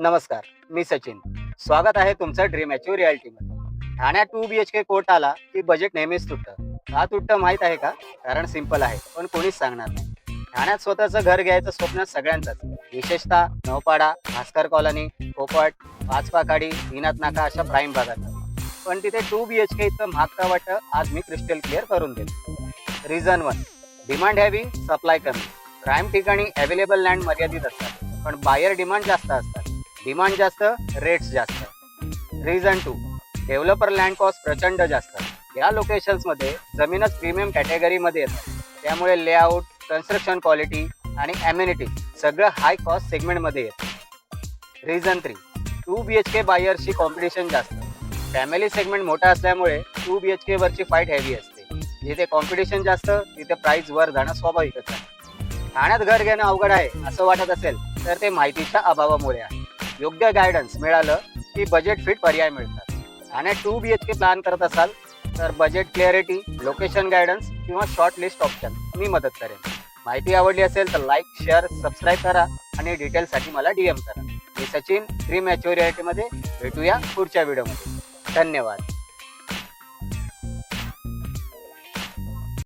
नमस्कार मी सचिन. स्वागत आहे तुमचं ड्रीम अचीव रियालिटीमध्ये ठाण्यात two B H K court आला की बजेट नेहमीच तुटतं. का तुटतं माहीत आहे का? कारण सिंपल आहे पण कोणीच सांगणार नाही. ठाण्यात स्वतःचं घर घ्यायचं स्वप्न सगळ्यांचंच. विशेषतः नवपाडा भास्कर कॉलनी पोपट पाचपाखाडी विनाथ नाका अशा प्राईम भागात पण तिथे टू बी एच के इतकं महाग का वाटतं आज मी क्रिस्टल क्लिअर करून देतो reason one demand heavy supply कमी. प्राईम ठिकाणी अवेलेबल लँड मर्यादित असतात पण बायर डिमांड जास्त असतात. डिमांड जास्त रेट्स जास्त. Reason two developer land cost प्रचंड जास्त. या लोकेशन्समध्ये जमीनच प्रीमियम कॅटेगरीमध्ये येतात त्यामुळे लेआउट कन्स्ट्रक्शन क्वालिटी आणि ॲम्युनिटी सगळं हाय कॉस्ट सेगमेंटमध्ये येतं. Reason three two B H K बायर्सची competition जास्त. फॅमिली सेगमेंट मोठा असल्यामुळे टू बी एच के वरची फाईट हेवी असते. जिथे कॉम्पिटिशन जास्त तिथे प्राईस वर जाणं स्वाभाविकच आहे. ठाण्यात घर घेणं अवघड आहे असं वाटत असेल तर ते माहितीच्या अभावामुळे आहे. योग्य गायडन्स मिळालं की बजेट फिट पर्याय मिळतात. आणि two B H K plan करत असाल तर बजेट क्लिअरिटी लोकेशन गायडन्स किंवा शॉर्ट लिस्ट ऑप्शन मी मदत करेन. माहिती आवडली असेल तर लाईक शेअर सबस्क्राईब करा आणि डिटेल्ससाठी मला डीएम करा. मी सचिन ड्रीम मॅच्युरिटीमध्ये भेटूया पुढच्या व्हिडिओमध्ये धन्यवाद.